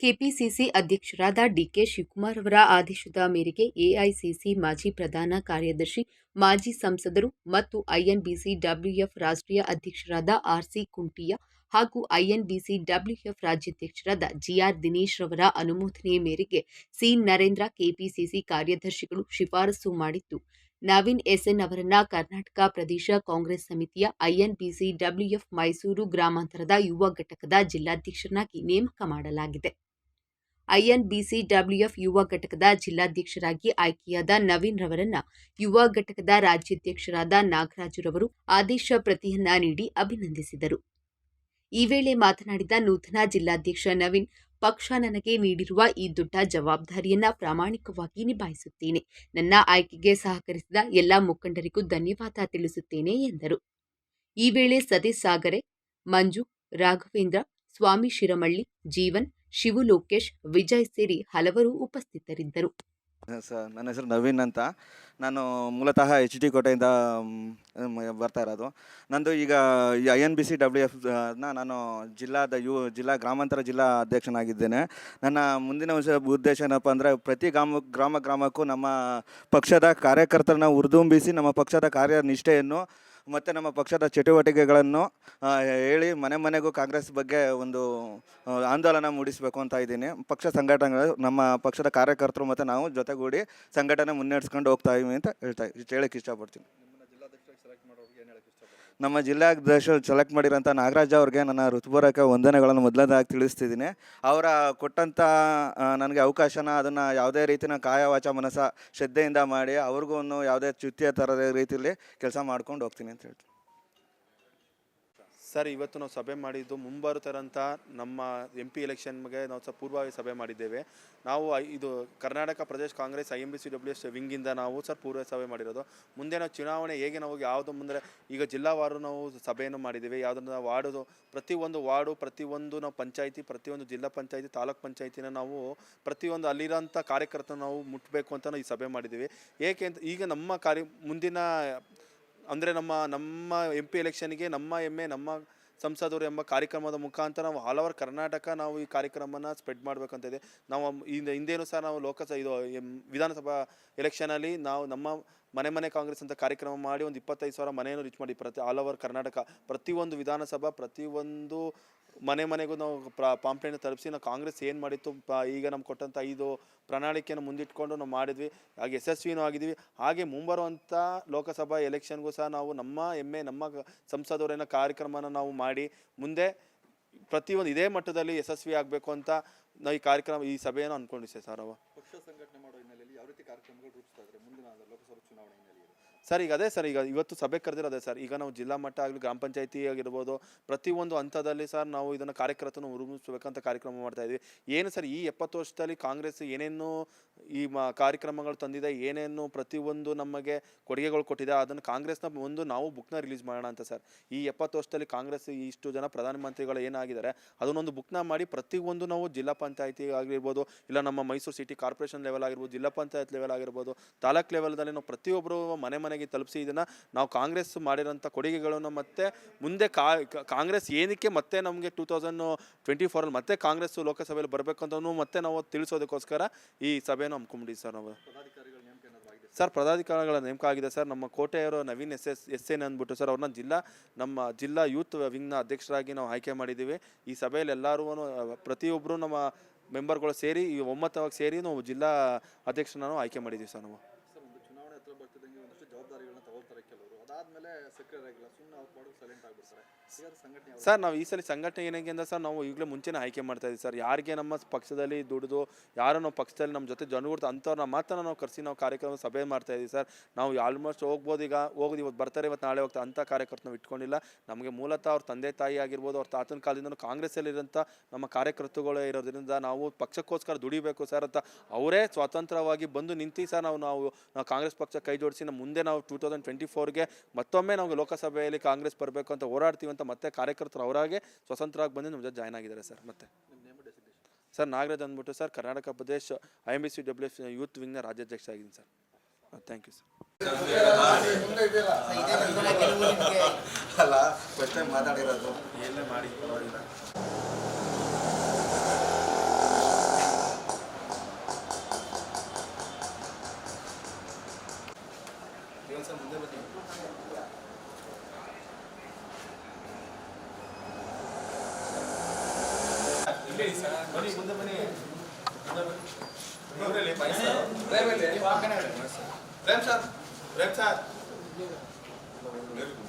KPCC ಅಧ್ಯಕ್ಷರಾದ DK Shivakumar ಅವರ ಆದೇಶದ ಮೇರೆಗೆ ಎಐಸಿಸಿ ಮಾಜಿ ಪ್ರಧಾನ ಕಾರ್ಯದರ್ಶಿ, ಮಾಜಿ ಸಂಸದರು ಮತ್ತು ಐಎನ್ಬಿಸಿ ಡಬ್ಲ್ಯೂಎಫ್ ರಾಷ್ಟ್ರೀಯ ಅಧ್ಯಕ್ಷರಾದ ಆರ್ಸಿ ಕುಂಟಿಯಾ ಹಾಗೂ ಐಎನ್ಬಿಸಿ ಡಬ್ಲ್ಯೂಎಫ್ ರಾಜ್ಯಾಧ್ಯಕ್ಷರಾದ ಜಿಆರ್ ದಿನೇಶ್ ರವರ ಅನುಮೋದನೆಯ ಮೇರೆಗೆ ಸಿ. ನರೇಂದ್ರ ಕೆಪಿಸಿಸಿ ಕಾರ್ಯದರ್ಶಿಗಳು ಶಿಫಾರಸು ಮಾಡಿದ್ದು, ನವೀನ್ ಎಸ್ಎನ್ ಅವರನ್ನ ಕರ್ನಾಟಕ ಪ್ರದೇಶ ಕಾಂಗ್ರೆಸ್ ಸಮಿತಿಯ ಐಎನ್ಬಿಸಿ ಡಬ್ಲ್ಯೂಎಫ್ ಮೈಸೂರು ಗ್ರಾಮಾಂತರದ ಯುವ ಘಟಕದ ಜಿಲ್ಲಾಧ್ಯಕ್ಷರನ್ನಾಗಿ ನೇಮಕ ಮಾಡಲಾಗಿದೆ. ಐಎನ್ಬಿಸಿ ಡಬ್ಲ್ಯೂಎಫ್ ಯುವ ಘಟಕದ ಜಿಲ್ಲಾಧ್ಯಕ್ಷರಾಗಿ ಆಯ್ಕೆಯಾದ ನವೀನ್ ರವರನ್ನ ಯುವ ಘಟಕದ ರಾಜ್ಯಾಧ್ಯಕ್ಷರಾದ ನಾಗರಾಜುರವರು ಆದೇಶ ಪ್ರತಿಯನ್ನ ನೀಡಿ ಅಭಿನಂದಿಸಿದರು. ಈ ವೇಳೆ ಮಾತನಾಡಿದ ನೂತನ ಜಿಲ್ಲಾಧ್ಯಕ್ಷ ನವೀನ್, ಪಕ್ಷ ನನಗೆ ನೀಡಿರುವ ಈ ದೊಡ್ಡ ಜವಾಬ್ದಾರಿಯನ್ನ ಪ್ರಾಮಾಣಿಕವಾಗಿ ನಿಭಾಯಿಸುತ್ತೇನೆ. ನನ್ನ ಆಯ್ಕೆಗೆ ಸಹಕರಿಸಿದ ಎಲ್ಲ ಮುಖಂಡರಿಗೂ ಧನ್ಯವಾದ ತಿಳಿಸುತ್ತೇನೆ ಎಂದರು. ಈ ವೇಳೆ ಸತೀಶ್ ಸಾಗರೆ, ಮಂಜು, ರಾಘವೇಂದ್ರ, ಸ್ವಾಮಿ ಶಿರಮಳ್ಳಿ, ಜೀವನ್ ಶಿವು ಲೋಕೇಶ್, ವಿಜಯ್ ಸೇರಿ ಹಲವರು ಉಪಸ್ಥಿತರಿದ್ದರು. ಸರ್, ನನ್ನ ಹೆಸರು ನವೀನ್ ಅಂತ. ನಾನು ಮೂಲತಃ ಎಚ್ ಡಿ ಕೋಟೆಯಿಂದ ಬರ್ತಾ ಇರೋದು. ನಂದು ಈಗ I N B C W ಎಫ್ನ, ನಾನು ಜಿಲ್ಲಾದ ಯು, ಜಿಲ್ಲಾ, ಗ್ರಾಮಾಂತರ ಜಿಲ್ಲಾ ಅಧ್ಯಕ್ಷನಾಗಿದ್ದೇನೆ. ನನ್ನ ಮುಂದಿನ ಉಸ- ಉದ್ದೇಶ ಏನಪ್ಪ ಅಂದರೆ ಪ್ರತಿ ಗ್ರಾಮ ಗ್ರಾಮ, ಗ್ರಾಮಕ್ಕೂ ನಮ್ಮ ಪಕ್ಷದ ಕಾರ್ಯಕರ್ತರನ್ನ ಹುರಿದುಂಬಿಸಿ ನಮ್ಮ ಪಕ್ಷದ ಕಾರ್ಯನಿಷ್ಠೆಯನ್ನು ಮತ್ತು ನಮ್ಮ ಪಕ್ಷದ ಚಟುವಟಿಕೆಗಳನ್ನು ಹೇಳಿ ಮನೆ ಮನೆಗೂ ಕಾಂಗ್ರೆಸ್ ಬಗ್ಗೆ ಒಂದು ಆಂದೋಲನ ಮೂಡಿಸಬೇಕು ಅಂತ ಇದ್ದೀನಿ. ಪಕ್ಷ ಸಂಘಟನೆಗಳು, ನಮ್ಮ ಪಕ್ಷದ ಕಾರ್ಯಕರ್ತರು ಮತ್ತು ನಾವು ಜೊತೆಗೂಡಿ ಸಂಘಟನೆ ಮುನ್ನಡೆಸ್ಕೊಂಡು ಹೋಗ್ತಾ ಇದ್ದೀವಿ ಅಂತ ಹೇಳ್ತಾ, ಹೇಳಕ್ಕೆ ಇಷ್ಟಪಡ್ತೀನಿ. ನಮ್ಮ ಜಿಲ್ಲಾಧ್ಯಕ್ಷ ಸೆಲೆಕ್ಟ್ ಮಾಡಿರೋಂಥ ನಾಗರಾಜ್ ಅವ್ರಿಗೆ ನನ್ನ ಋತುಪೂರ್ವಕ ವಂದನೆಗಳನ್ನು ಮೊದಲನೇದಾಗಿ ತಿಳಿಸ್ತಿದ್ದೀನಿ. ಅವರ ಕೊಟ್ಟಂಥ ನನಗೆ ಅವಕಾಶನ ಅದನ್ನು ಯಾವುದೇ ರೀತಿಯ ಕಾಯವಾಚ ಮನಸ್ಸ ಶ್ರದ್ಧೆಯಿಂದ ಮಾಡಿ ಅವ್ರಿಗೂ ಯಾವುದೇ ಚ್ಯುತಿಯ ಥರದ ರೀತಿಯಲ್ಲಿ ಕೆಲಸ ಮಾಡ್ಕೊಂಡು ಹೋಗ್ತೀನಿ ಅಂತ ಹೇಳ್ತೀನಿ. ಸರ್, ಇವತ್ತು ನಾವು ಸಭೆ ಮಾಡಿದ್ದು ಮುಂಬರುತ್ತರಂಥ ನಮ್ಮ ಎಂ ಪಿ ಎಲೆಕ್ಷನ್ಗೆ ನಾವು ಸಹ ಪೂರ್ವಭಾವಿ ಸಭೆ ಮಾಡಿದ್ದೇವೆ. ನಾವು ಇದು Karnataka Pradesh Congress I M B C W S ವಿಂಗಿಂದ ನಾವು ಸರ್ ಪೂರ್ವ ಸಭೆ ಮಾಡಿರೋದು. ಮುಂದೆ ನಾವು ಚುನಾವಣೆ ಹೇಗೆ ನಾವು ಯಾವುದು ಮುಂದೆ, ಈಗ ಜಿಲ್ಲಾವಾರು ನಾವು ಸಭೆಯನ್ನು ಮಾಡಿದ್ದೇವೆ. ಯಾವುದನ್ನು ವಾರ್ಡು ಪ್ರತಿಯೊಂದು ವಾರ್ಡು, ಪ್ರತಿಯೊಂದು ನಾವು ಪಂಚಾಯಿತಿ, ಪ್ರತಿಯೊಂದು ಜಿಲ್ಲಾ ಪಂಚಾಯಿತಿ, ತಾಲೂಕ್ ಪಂಚಾಯಿತಿನ ನಾವು ಪ್ರತಿಯೊಂದು ಅಲ್ಲಿರೋಂಥ ಕಾರ್ಯಕರ್ತನ ನಾವು ಮುಟ್ಟಬೇಕು ಅಂತ ನಾವು ಈ ಸಭೆ ಮಾಡಿದ್ದೀವಿ. ಏಕೆ ಅಂತ, ಈಗ ನಮ್ಮ ಕಾರ್ಯ, ಮುಂದಿನ, ಅಂದರೆ ನಮ್ಮ ನಮ್ಮ ಎಂ ಪಿ ಎಲೆಕ್ಷನ್ಗೆ ನಮ್ಮ ಎಮ್ಮೆ ನಮ್ಮ ಸಂಸದರು ಎಂಬ ಕಾರ್ಯಕ್ರಮದ ಮುಖಾಂತರ ನಾವು ಆಲ್ ಓವರ್ ಕರ್ನಾಟಕ ನಾವು ಈ ಕಾರ್ಯಕ್ರಮನ ಸ್ಪ್ರೆಡ್ ಮಾಡಬೇಕಂತಿದೆ. ನಾವು ಹಿಂದೆ, ಹಿಂದೇನು ಸಹ ನಾವು ಲೋಕಸಭಾ ಇದು ವಿಧಾನಸಭಾ ಎಲೆಕ್ಷನಲ್ಲಿ ನಾವು ನಮ್ಮ ಮನೆ ಮನೆ ಕಾಂಗ್ರೆಸ್ ಅಂತ ಕಾರ್ಯಕ್ರಮ ಮಾಡಿ ಒಂದು ಇಪ್ಪತ್ತೈದು ಸಾವಿರ ಮನೆಯನ್ನು ರೀಚ್ ಮಾಡಿ. ಪ್ರತಿ ಆಲ್ ಓವರ್ ಕರ್ನಾಟಕ, ಪ್ರತಿಯೊಂದು ವಿಧಾನಸಭಾ, ಪ್ರತಿಯೊಂದು ಮನೆ ಮನೆಗೂ ನಾವು ಪ್ರ, ಪಾಂಪ್ಲೇಟ್ ತಲುಪಿಸಿ ನಾವು ಕಾಂಗ್ರೆಸ್ ಏನು ಮಾಡಿತ್ತು ಈಗ ನಮ್ಗೆ ಕೊಟ್ಟಂಥ ಐದು ಪ್ರಣಾಳಿಕೆಯನ್ನು ಮುಂದಿಟ್ಕೊಂಡು ನಾವು ಮಾಡಿದ್ವಿ. ಹಾಗೆ ಯಶಸ್ವಿನೂ ಆಗಿದ್ವಿ ಹಾಗೆ ಮುಂಬರುವಂಥ ಲೋಕಸಭಾ ಎಲೆಕ್ಷನ್ಗೂ ಸಹ ನಾವು ನಮ್ಮ ಹೆಮ್ಮೆ, ನಮ್ಮ ಸಂಸದವರೇನ ಕಾರ್ಯಕ್ರಮನ ನಾವು ಮಾಡಿ, ಮುಂದೆ ಪ್ರತಿಯೊಂದು ಇದೇ ಮಟ್ಟದಲ್ಲಿ ಯಶಸ್ವಿ ಆಗಬೇಕು ಅಂತ ನಾವು ಈ ಕಾರ್ಯಕ್ರಮ, ಈ ಸಭೆಯನ್ನು ಅಂದ್ಕೊಂಡಿದ್ದೆ ಸರ್ ಅವ ಪಕ್ಷ ಸಂಘಟನೆ ಮಾಡೋ ಹಿನ್ನೆಲೆಯಲ್ಲಿ ಯಾವ ರೀತಿ ಕಾರ್ಯಕ್ರಮಗಳು ರೂಪಿಸ್ತಾ ಇದ್ದಾರೆ? ಮುಂದಿನ ಲೋಕಸಭಾ ಚುನಾವಣೆ ಹಿನ್ನೆಲೆಯಲ್ಲಿ. ಸರ್ ಈಗ ಅದೇ ಸರ್ ಈಗ ಇವತ್ತು ಸಭೆ ಕರೆದಿರೋದೇ ಸರ್ ಈಗ ನಾವು ಜಿಲ್ಲಾ ಮಟ್ಟ ಆಗಲಿ, ಗ್ರಾಮ ಪಂಚಾಯತಿ ಆಗಿರ್ಬೋದು, ಪ್ರತಿಯೊಂದು ಹಂತದಲ್ಲಿ ಸರ್ ನಾವು ಇದನ್ನು ಕಾರ್ಯಕರ್ತನ ಉರುಮಿಸಬೇಕಂತ ಕಾರ್ಯಕ್ರಮ ಮಾಡ್ತಾ ಇದ್ವಿ. ಏನು ಸರ್ ಈ ಎಪ್ಪತ್ತು ವರ್ಷದಲ್ಲಿ ಕಾಂಗ್ರೆಸ್ ಏನೇನು ಈ ಕಾರ್ಯಕ್ರಮಗಳು ತಂದಿದೆ, ಏನೇನು ಪ್ರತಿಯೊಂದು ನಮಗೆ ಕೊಡುಗೆಗಳು ಕೊಟ್ಟಿದೆ, ಅದನ್ನು ಕಾಂಗ್ರೆಸ್ನ ಒಂದು ನಾವು ಬುಕ್ನ ರಿಲೀಸ್ ಮಾಡೋಣ ಅಂತ ಸರ್ ಈ ಎಪ್ಪತ್ತು ವರ್ಷದಲ್ಲಿ ಕಾಂಗ್ರೆಸ್ ಇಷ್ಟು ಜನ ಪ್ರಧಾನಮಂತ್ರಿಗಳು ಏನಾಗಿದ್ದಾರೆ, ಅದನ್ನೊಂದು ಬುಕ್ನ ಮಾಡಿ ಪ್ರತಿಯೊಂದು ನಾವು ಜಿಲ್ಲಾ ಪಂಚಾಯತಿ ಆಗಿರ್ಬೋದು, ಇಲ್ಲ ನಮ್ಮ ಮೈಸೂರು ಸಿಟಿ ಕಾರ್ಪೊರೇಷನ್ ಲೆವೆಲ್ ಆಗಿರ್ಬೋದು, ಜಿಲ್ಲಾ ಪಂಚಾಯತ್ ಲೆವೆಲ್ ಆಗಿರ್ಬೋದು, ತಾಲೂಕ್ ಲೆವೆಲ್ದಲ್ಲಿ ನಾವು ಪ್ರತಿಯೊಬ್ಬರು ಮನೆ ಮನೆ ಮನೆಗೆ ತಲುಪಿಸಿ ಇದನ್ನು ನಾವು ಕಾಂಗ್ರೆಸ್ ಮಾಡಿರೋಂಥ ಕೊಡುಗೆಗಳನ್ನು ಮತ್ತೆ ಮುಂದೆ ಕಾಂಗ್ರೆಸ್ ಏನಕ್ಕೆ ಮತ್ತೆ ನಮಗೆ ಟೂ ತೌಸಂಡ್ ಟ್ವೆಂಟಿ ಫೋರಲ್ಲಿ ಮತ್ತೆ ಕಾಂಗ್ರೆಸ್ ಲೋಕಸಭೆಯಲ್ಲಿ ಬರಬೇಕು ಅಂತ ಮತ್ತೆ ನಾವು ತಿಳಿಸೋದಕ್ಕೋಸ್ಕರ ಈ ಸಭೆಯನ್ನು ಹಮ್ಮಿಕೊಂಡಿದ್ದೀವಿ ಸರ್ ನಾವು ಪದಾಧಿಕಾರಿಗಳ ನೇಮಕ ಏನಾದರೂ ಸರ್ ಪದಾಧಿಕಾರಿಗಳ ನೇಮಕ ಆಗಿದೆ ಸರ್. ನಮ್ಮ ಕೋಟೆಯವರು Naveen S S S N ಅಂದ್ಬಿಟ್ಟು ಸರ್ ಅವ್ರನ್ನ ಜಿಲ್ಲಾ ನಮ್ಮ ಜಿಲ್ಲಾ ಯೂತ್ ವಿಂಗ್ನ ಅಧ್ಯಕ್ಷರಾಗಿ ನಾವು ಆಯ್ಕೆ ಮಾಡಿದ್ದೀವಿ. ಈ ಸಭೆಯಲ್ಲಿ ಎಲ್ಲರೂ ಪ್ರತಿಯೊಬ್ಬರು ನಮ್ಮ ಮೆಂಬರ್ಗಳು ಸೇರಿ ಈ ಒಮ್ಮತವಾಗಿ ಸೇರಿ ನಾವು ಜಿಲ್ಲಾ ಅಧ್ಯಕ್ಷರನ್ನ ಆಯ್ಕೆ ಮಾಡಿದ್ದೀವಿ ಸರ್ ನಾವು. ಜವಾಬ್ದಾರಿಗಳನ್ನ ತಗೊಳ್ತಾರೆ ಕೆಲವರು. ಸರ್, ನಾವು ಈ ಸಲ ಸಂಘಟನೆ ಏನಕ್ಕೆ ಅಂದ್ರೆ ಸರ್, ನಾವು ಈಗಲೇ ಮುಂಚೆನೇ ಆಯ್ಕೆ ಮಾಡ್ತಾ ಇದ್ದೀವಿ ಸರ್. ಯಾರಿಗೆ ನಮ್ಮ ಪಕ್ಷದಲ್ಲಿ ದುಡಿದು, ಯಾರೋ ನಾವು ಪಕ್ಷದಲ್ಲಿ ನಮ್ಮ ಜೊತೆ ಜನಗಳು ಅಂಥವ್ರನ್ನ ಮಾತ್ರ ನಾವು ಕರೆಸಿ ನಾವು ಕಾರ್ಯಕ್ರಮ ಸಭೆ ಮಾಡ್ತಾ ಇದ್ದೀವಿ ಸರ್. ನಾವು ಆಲ್ಮೋಸ್ಟ್ ಹೋಗ್ಬೋದು ಈಗ ಹೋಗೋದು ಇವತ್ತು ಬರ್ತಾರೆ, ಇವತ್ತು ನಾಳೆ ಹೋಗ್ತಾ ಅಂಥ ಕಾರ್ಯಕರ್ತನ ನಾವು ಇಟ್ಕೊಂಡಿಲ್ಲ. ನಮಗೆ ಮೂಲತಃ ಅವ್ರ ತಂದೆ ತಾಯಿ ಆಗಿರ್ಬೋದು, ಅವ್ರ ತಾತನ ಕಾಲದಿಂದ ಕಾಂಗ್ರೆಸ್ಸಲ್ಲಿರೋಂಥ ನಮ್ಮ ಕಾರ್ಯಕರ್ತರುಗಳೇ ಇರೋದ್ರಿಂದ ನಾವು ಪಕ್ಷಕ್ಕೋಸ್ಕರ ದುಡಿಬೇಕು ಸರ್ ಅಂತ ಅವರೇ ಸ್ವತಂತ್ರವಾಗಿ ಬಂದು ನಿಂತು ಸರ್ ನಾವು ನಾವು ಕಾಂಗ್ರೆಸ್ ಪಕ್ಷ ಕೈ ಜೋಡಿಸಿ ಮುಂದೆ ನಾವು ಟೂ ತೌಸಂಡ್ ಟ್ವೆಂಟಿ ಫೋರ್ಗೆ ಮತ್ತೊಮ್ಮೆ ನಾವು ಲೋಕಸಭೆಯಲ್ಲಿ ಕಾಂಗ್ರೆಸ್ ಬರಬೇಕು ಅಂತ ಹೋರಾಡ್ತೀವಿ ಅಂತ ಮತ್ತೆ ಕಾರ್ಯಕರ್ತರು ಅವರಾಗೆ ಸ್ವತಂತ್ರವಾಗಿ ಬಂದು ನಮ್ಮ ಜೊತೆ ಜಾಯ್ನ್ ಆಗಿದ್ದಾರೆ ಸರ್ ಮತ್ತೆ. ಸರ್ ನಾಗರಾಜ್ ಅಂದ್ಬಿಟ್ಟು sir Karnataka Pradesh I M B C W F youth ವಿಂಗ್ನ ರಾಜ್ಯಾಧ್ಯಕ್ಷ ಆಗಿದ್ದೀನಿ ಸರ್. ಥ್ಯಾಂಕ್ ಯು ಸರ್ ಅಲ್ಲ ಪ್ರಶ್ನೆ ಮಾತಾಡಿರೋದು. ಏನೇ ಮಾಡಿ ಸರ್ ಮುಂದೆ ಬರ್ತೀವಿ ಬನ್ನಿ ಮುಂದೆ ಬನ್ನಿ. ಪ್ರೇಮ್ ಸರ್. ಪ್ರೇಮ್ ಸರ್.